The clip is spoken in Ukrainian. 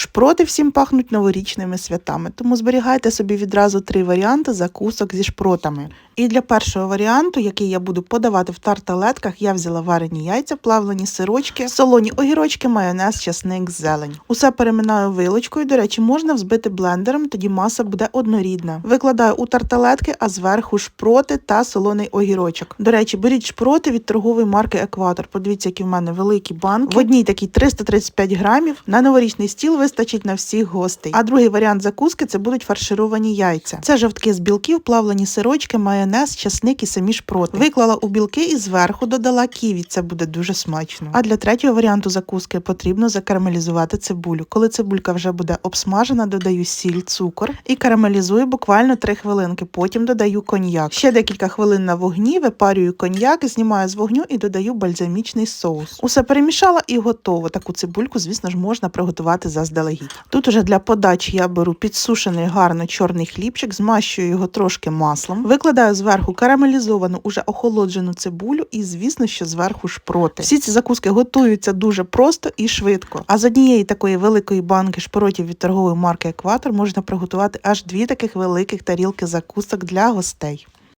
Шпроти всім пахнуть новорічними святами, тому зберігайте собі відразу три варіанти закусок зі шпротами. І для першого варіанту, який я буду подавати в тарталетках, я взяла варені яйця, плавлені сирочки, солоні огірочки, майонез, часник, зелень. Усе переминаю вилочкою. До речі, можна взбити блендером, тоді маса буде однорідна. Викладаю у тарталетки, а зверху шпроти та солоний огірочок. До речі, беріть шпроти від торгової марки Екватор. Подивіться, які в мене великі банки. В одній такій 335 грамів. На новорічний стіл вистачить на всіх гостей. А другий варіант закуски це будуть фаршировані яйця. Це жовтки з білків, плавлені сирочки, майонез, часник і самі шпроти. Виклала у білки і зверху додала ківі. Це буде дуже смачно. А для третього варіанту закуски потрібно закарамелізувати цибулю. Коли цибулька вже буде обсмажена, додаю сіль, цукор і карамелізую буквально 3 хвилинки. Потім додаю коньяк. Ще декілька хвилин на вогні, випарюю коньяк, знімаю з вогню і додаю бальзамічний соус. Усе перемішала і готово. Таку цибульку, звісно ж, можна приготувати заздалегідь. Тут уже для подачі я беру підсушений гарно чорний хлібчик, змащую його трошки маслом, викладаю зверху карамелізовану, уже охолоджену цибулю і, звісно, що зверху шпроти. Всі ці закуски готуються дуже просто і швидко. А з однієї такої великої банки шпротів від торгової марки Екватор можна приготувати аж дві таких великих тарілки закусок для гостей.